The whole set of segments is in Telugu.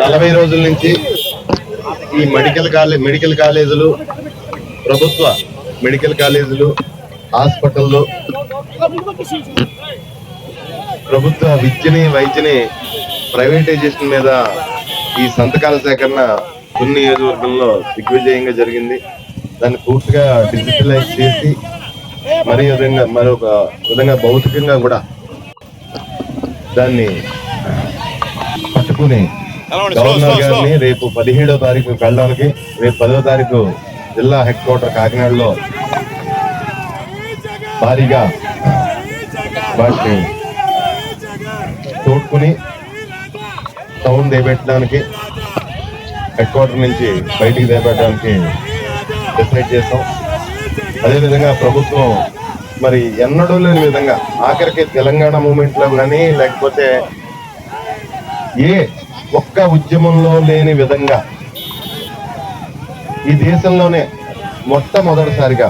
నలభై రోజుల నుంచి ఈ మెడికల్ కాలేజ్ మెడికల్ కాలేజీలు ప్రభుత్వ మెడికల్ కాలేజీలు హాస్పిటల్లో ప్రభుత్వ విద్యని వైద్యని ప్రైవేటైజేషన్ మీద ఈ సంతకాల సేకరణ కొన్ని నియోజకవర్గంలో దిగ్విజయంగా జరిగింది. దాన్ని పూర్తిగా డిజిటలైజ్ చేసి మరి విధంగా మరొక విధంగా భౌతికంగా కూడా దాన్ని పట్టుకుని గవర్నర్ గారిని రేపు పదిహేడో తారీఖు వెళ్ళడానికి రేపు పదో తారీఖు జిల్లా హెడ్ క్వార్టర్ కాకినాడలో భారీగా వాటిని తోడుకుని టౌన్ దేపెట్టడానికి హెడ్ క్వార్టర్ నుంచి బయటికి దేపెట్టడానికి డిసైడ్ చేస్తాం అదేవిధంగా ప్రభుత్వం మరి ఎన్నడూ లేని విధంగా ఆఖరికి తెలంగాణ మూమెంట్లో కానీ లేకపోతే ఏ ఒక్క ఉద్యమంలో లేని విధంగా ఈ దేశంలోనే మొట్టమొదటిసారిగా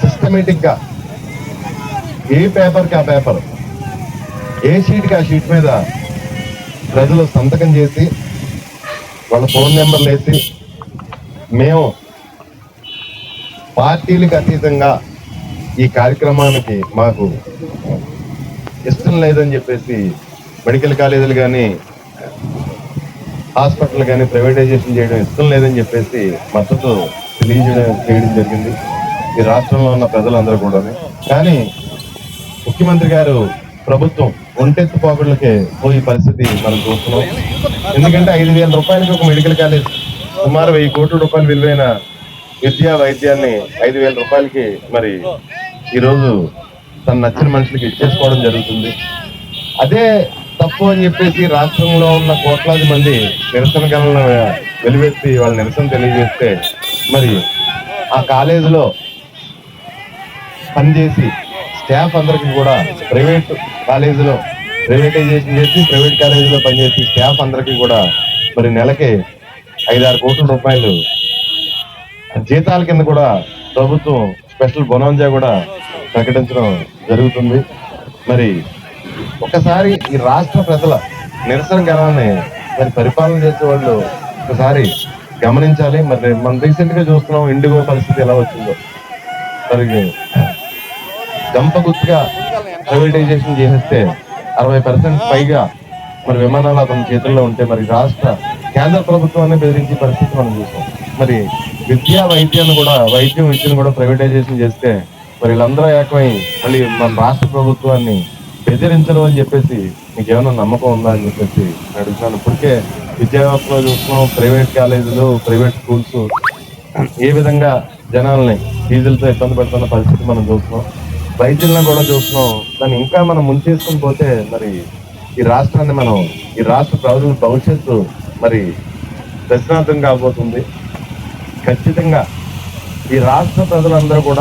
సిస్టమేటిక్గా ఏ పేపర్కి ఆ పేపర్ ఏ షీట్కి ఆ షీట్ మీద ప్రజలు సంతకం చేసి వాళ్ళ ఫోన్ నెంబర్లు వేసి మేము పార్టీలకు అతీతంగా ఈ కార్యక్రమానికి మాకు ఇష్టం లేదని చెప్పేసి మెడికల్ కాలేజీలు కానీ హాస్పిటల్ కానీ ప్రైవేటైజేషన్ చేయడం ఇష్టం లేదని చెప్పేసి మద్దతు తెలియజేయడం చేయడం జరిగింది. ఈ రాష్ట్రంలో ఉన్న ప్రజలందరూ కూడా కానీ ముఖ్యమంత్రి గారు ప్రభుత్వం ఒంటెత్తు పోగుళ్ళకే పోయే పరిస్థితి మనం చూస్తున్నాం. ఎందుకంటే ఐదు వేల రూపాయలకి ఒక మెడికల్ కాలేజ్ సుమారు వెయ్యి కోట్ల రూపాయలు విలువైన విద్యా వైద్యాన్ని ఐదు వేల రూపాయలకి మరి ఈరోజు తన నచ్చిన మనుషులకి ఇచ్చేసుకోవడం జరుగుతుంది. అదే తప్పు అని చెప్పేసి రాష్ట్రంలో ఉన్న కోట్లాది మంది నిరసన గణన వెలువెత్తి వాళ్ళ నిరసన తెలియజేస్తే మరి ఆ కాలేజీలో పనిచేసి స్టాఫ్ అందరికీ కూడా ప్రైవేట్ కాలేజీలో ప్రైవేటైజేషన్ చేసి ప్రైవేట్ కాలేజీలో పనిచేసి స్టాఫ్ అందరికీ కూడా మరి నెలకి ఐదారు కోట్ల రూపాయలు. జీతాల కింద కూడా ప్రభుత్వం స్పెషల్ బొనాంజా కూడా ప్రకటించడం జరుగుతుంది. మరి ఒకసారి ఈ రాష్ట్ర ప్రజల నిరసన గణాన్ని మరి పరిపాలన చేసే వాళ్ళు ఒకసారి గమనించాలి. మరి మనం రీసెంట్గా చూస్తున్నాం ఇండిగో పరిస్థితి ఎలా వచ్చిందో. మరి గంప గుర్తుగా ప్రైవేటైజేషన్ చేసేస్తే అరవై పర్సెంట్ పైగా మరి విమానాలు అతని చేతుల్లో ఉంటే మరి రాష్ట్ర కేంద్ర ప్రభుత్వాన్ని బెదిరించే పరిస్థితి మనం చూసాం. మరి విద్యా వైద్యాన్ని కూడా వైద్యం విద్యను కూడా ప్రైవేటైజేషన్ చేస్తే మరి వీళ్ళందరూ ఏకమై మళ్ళీ మన రాష్ట్ర ప్రభుత్వాన్ని బెదిరించరు అని చెప్పేసి మీకు ఏమైనా నమ్మకం ఉందా అని చెప్పేసి నేను అడుగుతున్నాను. ఇప్పటికే విద్యా వ్యవస్థలో చూస్తున్నాం ప్రైవేట్ కాలేజీలు ప్రైవేట్ స్కూల్స్ ఏ విధంగా జనాల్ని ఫీజులతో ఇబ్బంది పెడుతున్న పరిస్థితి మనం చూస్తున్నాం. రైతులను కూడా చూస్తున్నాం. దాన్ని ఇంకా మనం ముంచేసుకుని పోతే మరి ఈ రాష్ట్రాన్ని మనం ఈ రాష్ట్ర ప్రజల భవిష్యత్తు మరి ప్రశ్నార్థం కాబోతుంది. ఖచ్చితంగా ఈ రాష్ట్ర ప్రజలందరూ కూడా